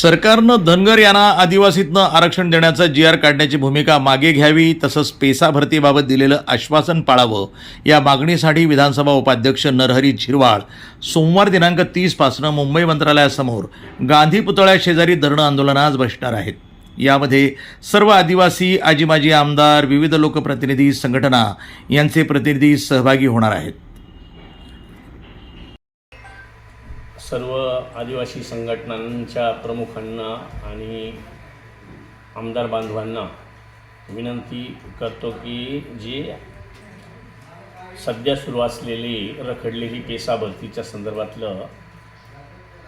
सरकारनं धनगर यांना आदिवासीतनं आरक्षण देण्याचा जी आर काढण्याची भूमिका मागे घ्यावी तसंच पेसा भरतीबाबत दिलेलं आश्वासन पाळावं या मागणीसाठी विधानसभा उपाध्यक्ष नरहरी झिरवाळ सोमवार दिनांक तीसपासनं मुंबई मंत्रालयासमोर गांधी पुतळ्याशेजारी धरणं आंदोलनास बसणार आहेत. यामध्ये सर्व आदिवासी आजीमाजी आमदार विविध लोकप्रतिनिधी संघटना यांचे प्रतिनिधी सहभागी होणार आहेत. सर्व आदिवासी संघटनांच्या प्रमुखांना आणि आमदार बांधवांना विनंती करतो की जी सध्या सुरू असलेली रखडलेली पेसा भरतीच्या संदर्भातलं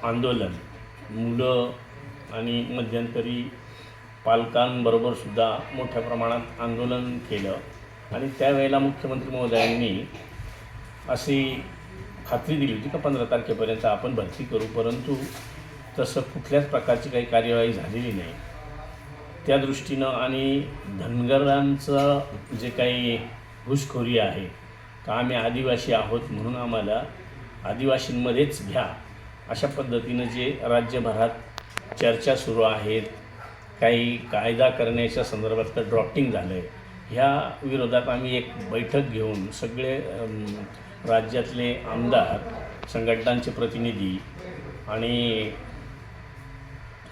आंदोलन मुलं आणि मध्यंतरी पालकांबरोबर सुद्धा मोठ्या प्रमाणात आंदोलन केलं. आणि त्यावेळेला मुख्यमंत्री महोदयांनी अशी खात्री दिली होती का पंधरा तारखेपर्यंत आपण भरती करू परंतु तसं कुठल्याच प्रकारची काही कार्यवाही झालेली नाही. त्या दृष्टीनं आणि धनगरांचं जे काही घुसखोरी आहे का आम्ही आदिवासी आहोत म्हणून आम्हाला आदिवासींमध्येच घ्या. अशा पद्धतीनं जे राज्यभरात चर्चा सुरू आहेत काही कायदा करण्याच्या संदर्भातलं ड्रॉफ्टिंग झालं आहे ह्या विरोधात आम्ही एक बैठक घेऊन सगळे राज्यातले आमदार संघटनांचे प्रतिनिधी आणि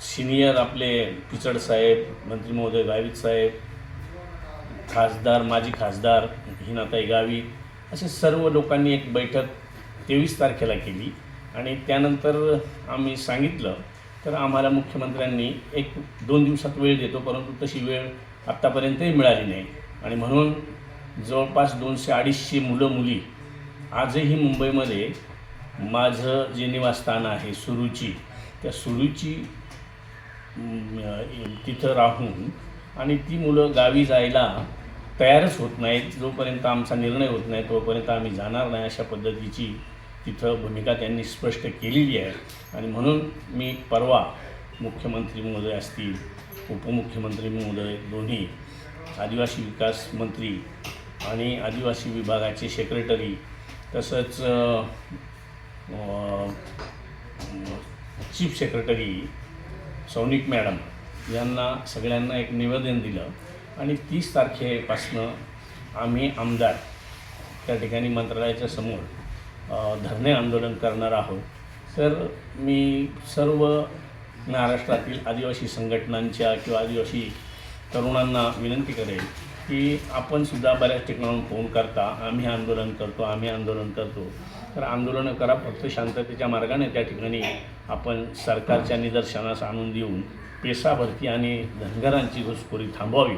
सिनियर आपले पिचड साहेब मंत्री महोदय गावित साहेब खासदार माजी खासदार हिनाताई गावी असे सर्व लोकांनी एक बैठक तेवीस तारखेला केली. आणि त्यानंतर आम्ही सांगितलं तर आम्हाला मुख्यमंत्र्यांनी एक दोन दिवसात वेळ देतो परंतु तशी वेळ आत्तापर्यंतही मिळाली नाही. आणि म्हणून जवळपास दोनशे अडीचशे मुलं मुली आजही मुंबईमध्ये माझं जे निवासस्थान आहे सुरुची त्या सुरुची तिथं राहून आणि ती मुलं गावी जायला तयारच होत नाहीत. जोपर्यंत आमचा निर्णय होत नाही तोपर्यंत आम्ही जाणार नाही अशा पद्धतीची तिथं भूमिका त्यांनी स्पष्ट केलेली आहे. आणि म्हणून मी परवा मुख्यमंत्री महोदय असतील उपमुख्यमंत्री महोदय दोन्ही आदिवासी विकास मंत्री आणि आदिवासी विभागाचे सेक्रेटरी तसंच चीफ सेक्रेटरी सौनिक मॅडम यांना सगळ्यांना एक निवेदन दिलं. आणि तीस तारखेपासनं आम्ही आमदार त्या ठिकाणी मंत्रालयाच्या समोर धरणे आंदोलन करणार आहोत. तर मी सर्व महाराष्ट्रातील आदिवासी संघटनांच्या किंवा आदिवासी तरुणांना विनंती करेल की आपण सुद्धा बऱ्याच ठिकाणाहून फोन करता आम्ही आंदोलन करतो आम्ही आंदोलन करतो. तर आंदोलनं करा फक्त शांततेच्या मार्गाने त्या ठिकाणी आपण सरकारच्या निदर्शनास आणून देऊन पेसा भरती आणि धनगरांची घुसखोरी थांबवावी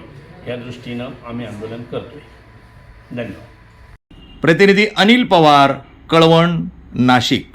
या दृष्टीनं आम्ही आंदोलन करतो आहे धन्यवाद. प्रतिनिधी अनिल पवार कळवण नाशिक.